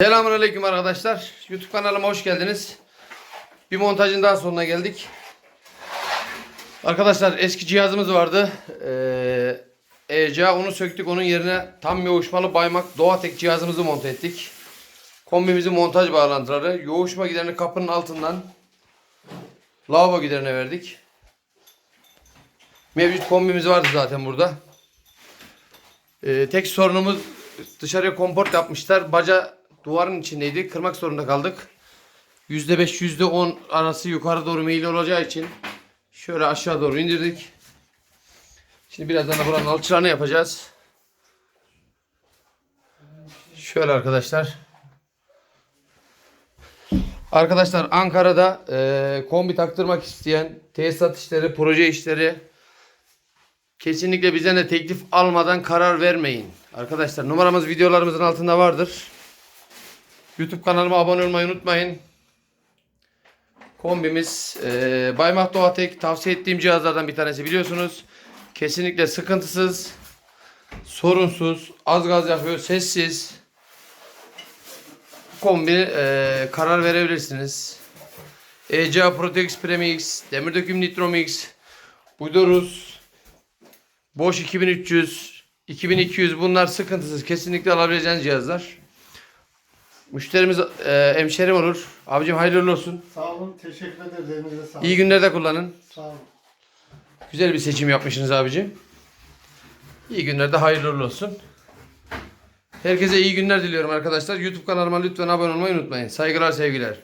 Selamünaleyküm arkadaşlar. YouTube kanalıma hoş geldiniz. Bir montajın daha sonuna geldik. Arkadaşlar eski cihazımız vardı. Ee, ECA onu söktük. Onun yerine tam yoğuşmalı baymak Doğatek cihazımızı monte ettik. Kombimizin montaj bağlantıları. Yoğuşma giderini kapının altından lavabo giderine verdik. Mevcut kombimiz vardı zaten burada. Ee, tek sorunumuz dışarıya komport yapmışlar. Baca duvarın içindeydi. Kırmak zorunda kaldık. %5 %10 arası yukarı doğru meyil olacağı için şöyle aşağı doğru indirdik. Şimdi birazdan da buranın alçılarını yapacağız. Şöyle arkadaşlar. Arkadaşlar Ankara'da eee, kombi taktırmak isteyen tesisat işleri, proje işleri Kesinlikle bizden de teklif almadan karar vermeyin. Arkadaşlar numaramız videolarımızın altında vardır. YouTube kanalıma abone olmayı unutmayın. Kombimiz eee Baymak Doğatek tavsiye ettiğim cihazlardan bir tanesi biliyorsunuz. Kesinlikle sıkıntısız, sorunsuz, az gaz yapıyor, sessiz. Kombi eee, karar verebilirsiniz. ECA Protex Premix, Demir Döküm Nitromix, Budorus, Boş 2300, 2200 bunlar sıkıntısız. Kesinlikle alabileceğiniz cihazlar. Müşterimiz e, hemşerim olur. Abicim hayırlı olsun. Sağ olun, teşekkür ederiz. Elinize sağlık. İyi günlerde kullanın. Sağ olun. Güzel bir seçim yapmışsınız abicim. İyi günlerde hayırlı olsun. Herkese iyi günler diliyorum arkadaşlar. YouTube kanalıma lütfen abone olmayı unutmayın. Saygılar sevgiler.